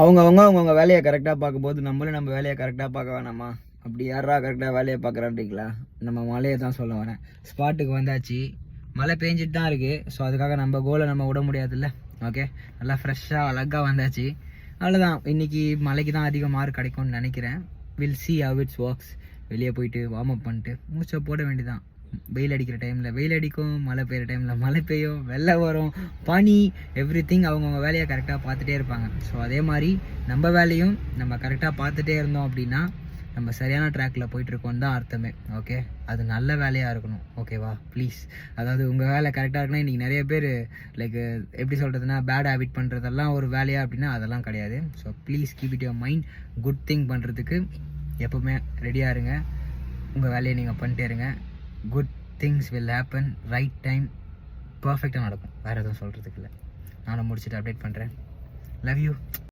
அவங்கவுங்க அவங்கவுங்க வேலையை கரெக்டாக பார்க்கும்போது நம்மளும் நம்ம வேலையை கரெக்டாக பார்க்க வேணாமா? அப்படி யாரா கரெக்டாக வேலையை பார்க்குறான்றீங்களா? நம்ம மலையை தான் சொல்ல வரேன். ஸ்பாட்டுக்கு வந்தாச்சு. மழை பெஞ்சிட்டு தான் இருக்குது ஸோ அதுக்காக நம்ம கோலை நம்ம விட முடியாதுல்ல? ஓகே நல்லா ஃப்ரெஷ்ஷாக அழகாக வந்தாச்சு. அவ்வளோதான் இன்னைக்கு மலைக்கு தான் அதிக மார்க் கிடைக்கும்னு நினைக்கிறேன். Will see how it's works வெளியே போயிட்டு வார்ம் அப் பண்ணிட்டு மூச்சை போட வேண்டியதான் வெயில் அடிக்கிற டைமில் வெயில் அடிக்கும் மழை பெய்கிற டைமில் மழை பெய்யும் வெள்ளம் வரும் பனி எவ்ரி திங் அவங்கவுங்க வேலையை கரெக்டாக பார்த்துட்டே இருப்பாங்க. ஸோ அதே மாதிரி நம்ம வேலையும் நம்ம கரெக்டாக பார்த்துட்டே இருந்தோம் அப்படின்னா நம்ம சரியான ட்ராக்கில் போயிட்டுருக்கோம் தான் அர்த்தமே. ஓகே அது நல்ல வேலையாக இருக்கணும். ஓகேவா ப்ளீஸ் அதாவது உங்கள் வேலை கரெக்டாக இருக்குன்னா இன்றைக்கி நிறைய பேர் லைக் எப்படி சொல்கிறதுனா பேட் ஹேபிட் பண்ணுறதெல்லாம் ஒரு வேலையாக அப்படின்னா அதெல்லாம் கிடையாது. So please keep it your mind good thing பண்ணுறதுக்கு எப்போவுமே ரெடியாக இருங்க. உங்கள் வேலையை நீங்கள் பண்ணிட்டே இருங்க. Good things will happen right time பர்ஃபெக்டாக நடக்கும். வேறு எதுவும் சொல்கிறதுக்கு இல்லை. நானும் முடிச்சுட்டு அப்டேட் பண்ணுறேன் லவ் யூ